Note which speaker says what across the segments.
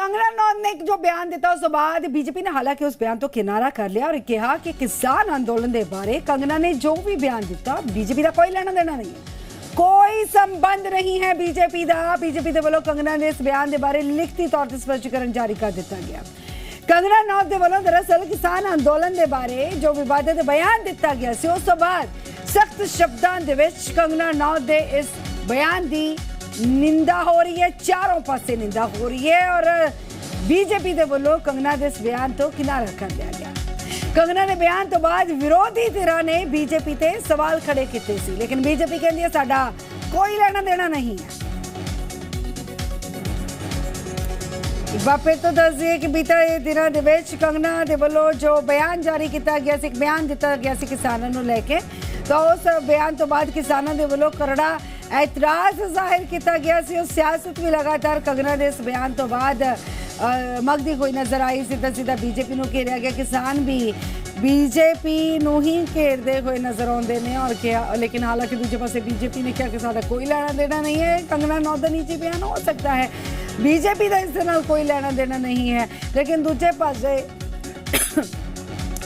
Speaker 1: ਕੰਗਨਾ ਰਣੌਤ ਨੇ ਇੱਕ ਜੋ ਬਿਆਨ ਦਿੱਤਾ, ਉਸ ਤੋਂ ਬਾਅਦ ਬੀਜੇਪੀ ਨੇ ਹਾਲਾਂਕਿ ਉਸ ਬਿਆਨ ਤੋਂ ਕਿਨਾਰਾ ਕਰ ਲਿਆ ਔਰ ਕਿਹਾ ਕਿ ਕਿਸਾਨ ਅੰਦੋਲਨ ਦੇ ਬਾਰੇ ਕੰਗਨਾ ਨੇ ਜੋ ਵੀ ਬਿਆਨ ਦਿੱਤਾ, ਬੀਜੇਪੀ ਦਾ ਕੋਈ ਲੈਣਾ ਦੇਣਾ ਨਹੀਂ ਕੋਈ ਸੰਬੰਧ ਨਹੀਂ ਹੈ ਬੀਜੇਪੀ ਦਾ। ਬੀਜੇਪੀ ਦੇ ਵੱਲੋਂ ਕੰਗਨਾ ਨੇ ਇਸ ਬਿਆਨ ਦੇ ਬਾਰੇ ਲਿਖਤੀ ਤੌਰ ਤੇ ਸਪਸ਼ਟੀਕਰਨ ਜਾਰੀ ਕਰ ਦਿੱਤਾ ਗਿਆ। ਕੰਗਨਾ ਰਣੌਤ ਦੇ ਵੱਲੋਂ ਦਰਅਸਲ ਕਿਸਾਨ ਅੰਦੋਲਨ ਦੇ ਬਾਰੇ ਜੋ ਵਿਵਾਦਿਤ ਬਿਆਨ ਦਿੱਤਾ ਗਿਆ ਸੀ, ਉਸ ਤੋਂ ਬਾਅਦ ਸਖਤ ਸ਼ਬਦਾਂ ਦੇ ਵਿੱਚ ਕੰਗਨਾ ਰਣੌਤ ਦੇ ਇਸ ਬਿਆਨ ਦੀ ਨਿੰਦਾ ਹੋ ਰਹੀ ਹੈ, ਚਾਰੋਂ ਪਾਸੇ ਨਿੰਦਾ ਹੋ ਰਹੀ ਹੈ ਔਰ ਬੀਜੇਪੀ ਦੇ ਵੱਲੋਂ ਕੰਗਨਾ ਦੇ ਇਸ ਬਿਆਨ ਤੋਂ ਕਿਨਾਰਾ ਕਰ ਲਿਆ ਗਿਆ। ਕੰਗਨਾ ਦੇ ਬਿਆਨ ਤੋਂ ਬਾਅਦ ਵਿਰੋਧੀ ਧਿਰਾਂ ਨੇ ਬੀਜੇਪੀ ਤੇ ਸਵਾਲ ਖੜੇ ਕੀਤੇ ਸੀ, ਲੇਕਿਨ ਬੀਜੇਪੀ ਕਹਿੰਦੀ ਹੈ, ਸਾਡਾ ਕੋਈ ਲੈਣਾ ਦੇਣਾ ਨਹੀਂ ਹੈ। ਇੱਕ ਵਾਰ ਫਿਰ ਤੋਂ ਦੱਸ ਦਈਏ ਕਿ ਬੀਤੇ ਦਿਨਾਂ ਦੇ ਵਿੱਚ ਕੰਗਨਾ ਦੇ ਵੱਲੋਂ ਜੋ ਬਿਆਨ ਜਾਰੀ ਕੀਤਾ ਗਿਆ ਸੀ, ਇੱਕ ਬਿਆਨ ਦਿੱਤਾ ਗਿਆ ਸੀ ਕਿਸਾਨਾਂ ਨੂੰ ਲੈ ਕੇ, ਤਾਂ ਉਸ ਬਿਆਨ ਤੋਂ ਬਾਅਦ ਕਿਸਾਨਾਂ ਦੇ ਵੱਲੋਂ ਕਰੜਾ ਇਤਰਾਜ਼ ਜ਼ਾਹਿਰ ਕੀਤਾ ਗਿਆ ਸੀ ਉਹ ਸਿਆਸਤ ਵੀ ਲਗਾਤਾਰ ਕੰਗਨਾ ਦੇ ਇਸ ਬਿਆਨ ਤੋਂ ਬਾਅਦ ਅ, ਮਗਦੀ ਹੋਈ ਨਜ਼ਰ ਆਈ ਸਿੱਧਾ ਸਿੱਧਾ ਬੀਜੇਪੀ ਨੂੰ ਘੇਰਿਆ ਗਿਆ ਕਿਸਾਨ ਵੀ ਬੀਜੇਪੀ ਨੂੰ ਹੀ ਘੇਰਦੇ ਹੋਏ ਨਜ਼ਰ ਆਉਂਦੇ ਨੇ ਔਰ ਕਿਹਾ ਲੇਕਿਨ ਹਾਲਾਂਕਿ ਦੂਜੇ ਪਾਸੇ ਬੀਜੇਪੀ ਨੇ ਕਿਹਾ ਕਿ ਸਾਡਾ ਕੋਈ ਲੈਣਾ ਦੇਣਾ ਨਹੀਂ ਹੈ ਕੰਗਨਾ ਨੌਦਨੀ ਜੀ ਬਿਆਨ ਹੋ ਸਕਦਾ ਹੈ ਬੀਜੇਪੀ ਦਾ ਇਸ ਦੇ ਨਾਲ ਕੋਈ ਲੈਣਾ ਦੇਣਾ ਨਹੀਂ ਹੈ ਲੇਕਿਨ ਦੂਜੇ ਪਾਸੇ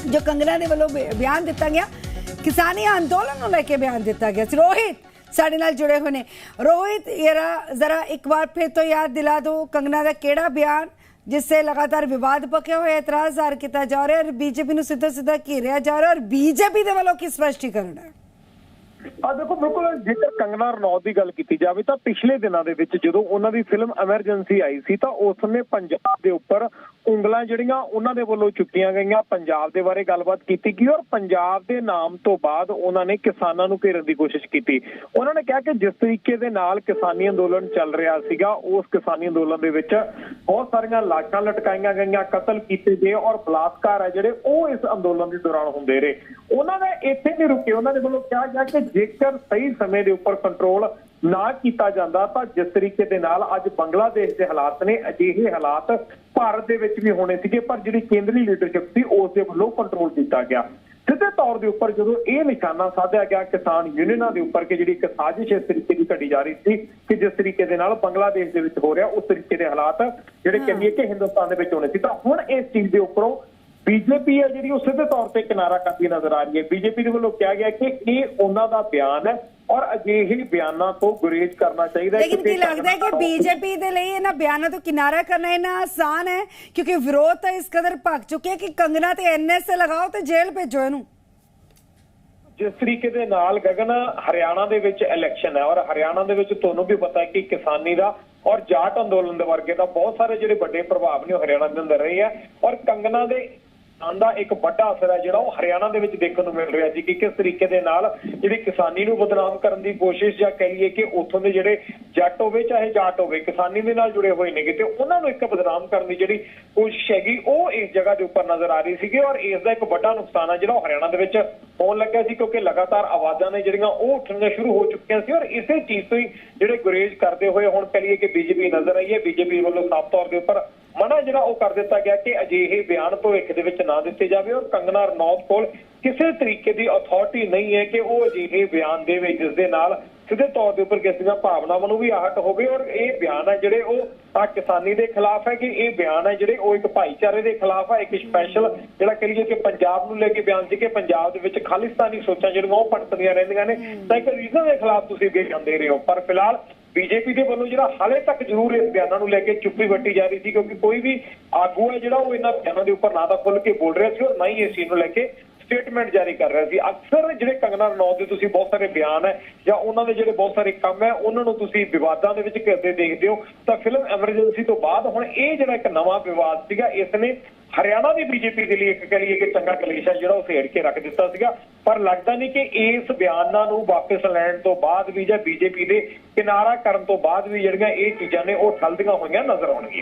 Speaker 1: ਜੋ ਕੰਗਨਾ ਦੇ ਵੱਲੋਂ ਬਿ- ਬਿਆਨ ਦਿੱਤਾ ਗਿਆ ਕਿਸਾਨੀ ਅੰਦੋਲਨ ਨੂੰ ਲੈ ਕੇ ਬਿਆਨ ਦਿੱਤਾ ਗਿਆ ਸੀ ਰੋਹਿਤ ਸਾਡੇ ਨਾਲ ਜੁੜੇ ਹੋਏ ਨੇ। ਰੋਹਿਤ, ਯਰਾ, ਜ਼ਰਾ ਇੱਕ ਵਾਰ ਫਿਰ ਤੋਂ ਯਾਦ ਦਿਲਾ ਦਿਓ ਕੰਗਨਾ ਦਾ ਕਿਹੜਾ ਬਿਆਨ, ਜਿਸ ਸੇ ਲਗਾਤਾਰ ਵਿਵਾਦ ਪੱਕੇ ਹੋਏ ਇਤਰਾਜ਼ ਜ਼ਾਹਰ ਕੀਤਾ ਜਾ ਰਿਹਾ ਹੈ ਔਰ ਬੀਜੇਪੀ ਨੂੰ ਸਿੱਧਾ ਸਿੱਧਾ ਘੇਰਿਆ ਜਾ ਰਿਹਾ ਹੈ ਔਰ ਬੀਜੇਪੀ ਦੇ ਵੱਲੋਂ ਕੀ ਸਪਸ਼ਟੀਕਰਨ ਹੈ?
Speaker 2: ਆ ਦੇਖੋ ਬਿਲਕੁਲ ਜੇਕਰ ਕੰਗਨਾ ਰਣੌਤ ਦੀ ਗੱਲ ਕੀਤੀ ਜਾਵੇ ਤਾਂ ਪਿਛਲੇ ਦਿਨਾਂ ਦੇ ਵਿੱਚ ਜਦੋਂ ਉਹਨਾਂ ਦੀ ਫਿਲਮ ਐਮਰਜੈਂਸੀ ਆਈ ਸੀ ਤਾਂ ਉਸ ਸਮੇਂ ਪੰਜਾਬ ਦੇ ਉੱਪਰ ਉਂਗਲਾਂ ਜਿਹੜੀਆਂ ਉਹਨਾਂ ਦੇ ਵੱਲੋਂ ਚੁੱਕੀਆਂ ਗਈਆਂ, ਪੰਜਾਬ ਦੇ ਬਾਰੇ ਗੱਲਬਾਤ ਕੀਤੀ ਗਈ ਔਰ ਪੰਜਾਬ ਦੇ ਨਾਮ ਤੋਂ ਬਾਅਦ ਉਹਨਾਂ ਨੇ ਕਿਸਾਨਾਂ ਨੂੰ ਘੇਰਨ ਦੀ ਕੋਸ਼ਿਸ਼ ਕੀਤੀ। ਉਹਨਾਂ ਨੇ ਕਿਹਾ ਕਿ ਜਿਸ ਤਰੀਕੇ ਦੇ ਨਾਲ ਕਿਸਾਨੀ ਅੰਦੋਲਨ ਚੱਲ ਰਿਹਾ ਸੀਗਾ, ਉਸ ਕਿਸਾਨੀ ਅੰਦੋਲਨ ਦੇ ਵਿੱਚ ਬਹੁਤ ਸਾਰੀਆਂ ਲਾਸ਼ਾਂ ਲਟਕਾਈਆਂ ਗਈਆਂ, ਕਤਲ ਕੀਤੇ ਗਏ ਔਰ ਬਲਾਤਕਾਰ ਹੈ ਜਿਹੜੇ, ਉਹ ਇਸ ਅੰਦੋਲਨ ਦੇ ਦੌਰਾਨ ਹੁੰਦੇ ਰਹੇ। ਉਹਨਾਂ ਨੇ ਇੱਥੇ ਨਹੀਂ ਰੁਕੇ, ਉਹਨਾਂ ਦੇ ਵੱਲੋਂ ਕਿਹਾ ਗਿਆ ਕਿ ਜੇਕਰ ਸਹੀ ਸਮੇਂ ਦੇ ਉੱਪਰ ਕੰਟਰੋਲ ਨਾ ਕੀਤਾ ਜਾਂਦਾ ਤਾਂ ਜਿਸ ਤਰੀਕੇ ਦੇ ਨਾਲ ਅੱਜ ਬੰਗਲਾਦੇਸ਼ ਦੇ ਹਾਲਾਤ ਨੇ ਅਜਿਹੇ ਹਾਲਾਤ ਭਾਰਤ ਦੇ ਵਿੱਚ ਵੀ ਹੋਣੇ ਸੀਗੇ ਪਰ ਜਿਹੜੀ ਕੇਂਦਰੀ ਲੀਡਰਸ਼ਿਪ ਸੀ ਉਸ ਦੇ ਵੱਲੋਂ ਕੰਟਰੋਲ ਕੀਤਾ ਗਿਆ। ਸਿੱਧੇ ਤੌਰ ਦੇ ਉੱਪਰ ਜਦੋਂ ਇਹ ਨਿਸ਼ਾਨਾ ਸਾਧਿਆ ਗਿਆ ਕਿਸਾਨ ਯੂਨੀਅਨਾਂ ਦੇ ਉੱਪਰ ਕਿ ਜਿਹੜੀ ਇੱਕ ਸਾਜ਼ਿਸ਼ ਇਸ ਤਰੀਕੇ ਦੀ ਘੜੀ ਜਾ ਰਹੀ ਸੀ ਕਿ ਜਿਸ ਤਰੀਕੇ ਦੇ ਨਾਲ ਬੰਗਲਾਦੇਸ਼ ਦੇ ਵਿੱਚ ਹੋ ਰਿਹਾ ਉਸ ਤਰੀਕੇ ਦੇ ਹਾਲਾਤ ਜਿਹੜੇ ਕਹਿੰਦੀ ਕਿ ਹਿੰਦੁਸਤਾਨ ਦੇ ਵਿੱਚ ਹੋਣੇ ਸੀ ਤਾਂ ਹੁਣ ਇਸ ਚੀਜ਼ ਦੇ ਉੱਪਰੋਂ ਬੀਜੇਪੀ ਹੈ ਜਿਹੜੀ ਉਹ ਸਿੱਧੇ ਤੌਰ ਤੇ ਕਿਨਾਰਾ ਕਰਦੀ ਨਜ਼ਰ ਆ ਰਹੀ ਹੈ। ਬੀਜੇਪੀ ਦੇ ਵੱਲੋਂ ਕਿਹਾ ਗਿਆ ਕਿ ਇਹ ਉਹਨਾਂ ਦਾ ਬਿਆਨ ਹੈ ਔਰ ਅਜਿਹੇ ਬਿਆਨਾਂ ਤੋਂ ਗੁਰੇਜ਼ ਕਰਨਾ ਚਾਹੀਦਾ ਹੈ
Speaker 1: ਲੇਕਿਨ ਕੀ ਲੱਗਦਾ ਹੈ ਕਿ ਬੀਜੇਪੀ ਦੇ ਲਈ ਇਹਨਾਂ ਬਿਆਨਾਂ ਤੋਂ ਕਿਨਾਰਾ ਕਰਨਾ ਇਹਨਾਂ ਆਸਾਨ ਹੈ? ਕਿਉਂਕਿ ਵਿਰੋਧ ਤਾਂ ਇਸ ਕਦਰ ਭੱਗ ਚੁੱਕਿਆ ਕਿ ਕੰਗਨਾ ਤੇ ਐਨਐਸਏ ਲਗਾਓ ਤੇ ਜੇਲ੍ਹ ਭੇਜੋ ਇਹਨੂੰ।
Speaker 2: ਜਿਸ ਤਰੀਕੇ ਦੇ ਨਾਲ ਗਗਨ ਹਰਿਆਣਾ ਦੇ ਵਿੱਚ ਇਲੈਕਸ਼ਨ ਹੈ ਔਰ ਹਰਿਆਣਾ ਦੇ ਵਿੱਚ ਤੁਹਾਨੂੰ ਵੀ ਪਤਾ ਹੈ ਕਿ ਕਿਸਾਨੀ ਦਾ ਔਰ ਜਾਟ ਅੰਦੋਲਨ ਦੇ ਵਰਗੇ ਦਾ ਬਹੁਤ ਸਾਰੇ ਜਿਹੜੇ ਵੱਡੇ ਪ੍ਰਭਾਵ ਨੇ ਉਹ ਹਰਿਆਣਾ ਦੇ ਅੰਦਰ ਰਹੇ ਆ ਔਰ ਕੰਗਨਾ ਦੇ ਨਾਂ ਦਾ ਇੱਕ ਵੱਡਾ ਅਸਰ ਹੈ ਜਿਹੜਾ ਉਹ ਹਰਿਆਣਾ ਦੇ ਵਿੱਚ ਦੇਖਣ ਨੂੰ ਮਿਲ ਰਿਹਾ ਸੀ ਕਿ ਕਿਸ ਤਰੀਕੇ ਦੇ ਨਾਲ ਜਿਹੜੀ ਕਿਸਾਨੀ ਨੂੰ ਬਦਨਾਮ ਕਰਨ ਦੀ ਕੋਸ਼ਿਸ਼ ਜਾਂ ਕਹਿ ਲਈਏ ਕਿ ਉੱਥੋਂ ਦੇ ਜਿਹੜੇ ਜੱਟ ਹੋਵੇ, ਚਾਹੇ ਜਾਟ ਹੋਵੇ, ਕਿਸਾਨੀ ਦੇ ਨਾਲ ਜੁੜੇ ਹੋਏ ਨੇਗੇ ਤੇ ਉਹਨਾਂ ਨੂੰ ਇੱਕ ਬਦਨਾਮ ਕਰਨ ਦੀ ਜਿਹੜੀ ਕੋਸ਼ਿਸ਼ ਹੈਗੀ, ਉਹ ਇਸ ਜਗ੍ਹਾ ਦੇ ਉੱਪਰ ਨਜ਼ਰ ਆ ਰਹੀ ਸੀਗੀ ਔਰ ਇਸ ਦਾ ਇੱਕ ਵੱਡਾ ਨੁਕਸਾਨ ਹੈ ਜਿਹੜਾ ਉਹ ਹਰਿਆਣਾ ਦੇ ਵਿੱਚ ਹੋਣ ਲੱਗਿਆ ਸੀ ਕਿਉਂਕਿ ਲਗਾਤਾਰ ਆਵਾਜ਼ਾਂ ਨੇ ਜਿਹੜੀਆਂ ਉਹ ਉੱਠਣੀਆਂ ਸ਼ੁਰੂ ਹੋ ਚੁੱਕੀਆਂ ਸੀ ਔਰ ਇਸੇ ਚੀਜ਼ ਤੋਂ ਹੀ ਜਿਹੜੇ ਗੁਰੇਜ਼ ਕਰਦੇ ਹੋਏ ਹੁਣ ਕਹਿ ਲਈਏ ਕਿ ਬੀਜੇਪੀ ਨਜ਼ਰ ਆਈ ਹੈ। ਬੀਜੇਪੀ ਵੱਲੋਂ ਸਾਫ਼ ਤੌਰ ਦੇ ਉੱਪਰ ਮਨਾ ਜਿਹੜਾ ਉਹ ਕਰ ਦਿੱਤਾ ਗਿਆ ਕਿ ਅਜਿਹੇ ਬਿਆਨ ਭਵਿੱਖ ਦੇ ਵਿੱਚ ਨਾ ਦਿੱਤੇ ਜਾਵੇ ਔਰ ਕੰਗਨਾ ਰਣੌਤ ਕੋਲ ਕਿਸੇ ਤਰੀਕੇ ਦੀ ਅਥਾਰਟੀ ਨਹੀਂ ਹੈ ਕਿ ਉਹ ਅਜਿਹੇ ਬਿਆਨ ਦੇਵੇ ਜਿਸ ਦੇ ਨਾਲ ਸਿੱਧੇ ਤੌਰ ਦੇ ਉੱਪਰ ਕਿਸੇ ਦੀਆਂ ਭਾਵਨਾਵਾਂ ਨੂੰ ਵੀ ਆਹਟ ਹੋਵੇ ਔਰ ਇਹ ਬਿਆਨ ਹੈ ਜਿਹੜੇ ਉਹ ਆ ਕਿਸਾਨੀ ਦੇ ਖਿਲਾਫ ਹੈ ਕਿ ਇਹ ਬਿਆਨ ਹੈ ਜਿਹੜੇ ਉਹ ਇੱਕ ਭਾਈਚਾਰੇ ਦੇ ਖਿਲਾਫ ਹੈ ਇੱਕ ਸਪੈਸ਼ਲ ਜਿਹੜਾ ਕਹੀਏ ਕਿ ਪੰਜਾਬ ਨੂੰ ਲੈ ਕੇ ਬਿਆਨ ਸੀ ਕਿ ਪੰਜਾਬ ਦੇ ਵਿੱਚ ਖਾਲਿਸਤਾਨੀ ਸੋਚਾਂ ਜਿਹੜੀਆਂ ਉਹ ਪਣਪਦੀਆਂ ਰਹਿੰਦੀਆਂ ਨੇ ਤਾਂ ਇੱਕ ਰੀਜ਼ਨ ਦੇ ਖਿਲਾਫ ਤੁਸੀਂ ਬਿਆਨ ਦੇ ਰਹੇ ਹੋ। ਪਰ ਫਿਲਹਾਲ ਬੀਜੇਪੀ ਦੇ ਵੱਲੋਂ ਜਿਹੜਾ ਹਾਲੇ ਤੱਕ ਜ਼ਰੂਰ ਇਸ ਬਿਆਨਾਂ ਨੂੰ ਲੈ ਕੇ ਚੁੱਪੀ ਵੱਟੀ ਜਾ ਰਹੀ ਸੀ ਕਿਉਂਕਿ ਕੋਈ ਵੀ ਆਗੂ ਹੈ ਜਿਹੜਾ ਉਹ ਇਹਨਾਂ ਬਿਆਨਾਂ ਦੇ ਉੱਪਰ ਨਾ ਤਾਂ ਖੁੱਲ ਕੇ ਬੋਲ ਰਿਹਾ ਸੀ ਔਰ ਨਾ ਹੀ ਇਸ ਚੀਜ਼ ਨੂੰ ਲੈ ਕੇ ਸਟੇਟਮੈਂਟ ਜਾਰੀ ਕਰ ਰਿਹਾ ਸੀ। ਅਕਸਰ ਜਿਹੜੇ ਕੰਗਨਾ ਰਣੌਤ ਦੇ ਤੁਸੀਂ ਬਹੁਤ ਸਾਰੇ ਬਿਆਨ ਹੈ ਜਾਂ ਉਹਨਾਂ ਦੇ ਜਿਹੜੇ ਬਹੁਤ ਸਾਰੇ ਕੰਮ ਹੈ, ਉਹਨਾਂ ਨੂੰ ਤੁਸੀਂ ਵਿਵਾਦਾਂ ਦੇ ਵਿੱਚ ਘਿਰਦੇ ਦੇਖਦੇ ਹੋ। ਤਾਂ ਫਿਲਮ ਐਮਰਜੈਂਸੀ ਤੋਂ ਬਾਅਦ ਹੁਣ ਇਹ ਜਿਹੜਾ ਇੱਕ ਨਵਾਂ ਵਿਵਾਦ ਸੀਗਾ, ਇਸ ਨੇ ਹਰਿਆਣਾ ਦੀ ਬੀਜੇਪੀ ਦੇ ਲਈ ਇੱਕ ਕਰੀਏ ਕਿ ਚੰਗਾ ਕਲੇਸ਼ ਹੈ ਜਿਹੜਾ ਉਹ ਫੇੜ ਕੇ ਰੱਖ ਦਿੱਤਾ ਸੀਗਾ। ਪਰ ਲੱਗਦਾ ਨਹੀਂ ਕਿ ਇਸ ਬਿਆਨਾਂ ਨੂੰ ਵਾਪਸ ਲੈਣ ਤੋਂ ਬਾਅਦ ਵੀ ਜਾਂ ਬੀਜੇਪੀ ਦੇ ਕਿਨਾਰਾ ਕਰਨ ਤੋਂ ਬਾਅਦ ਵੀ ਜਿਹੜੀਆਂ ਇਹ ਚੀਜ਼ਾਂ ਨੇ ਉਹ ਠੱਲਦੀਆਂ ਹੋਈਆਂ ਨਜ਼ਰ ਆਉਣਗੀਆਂ।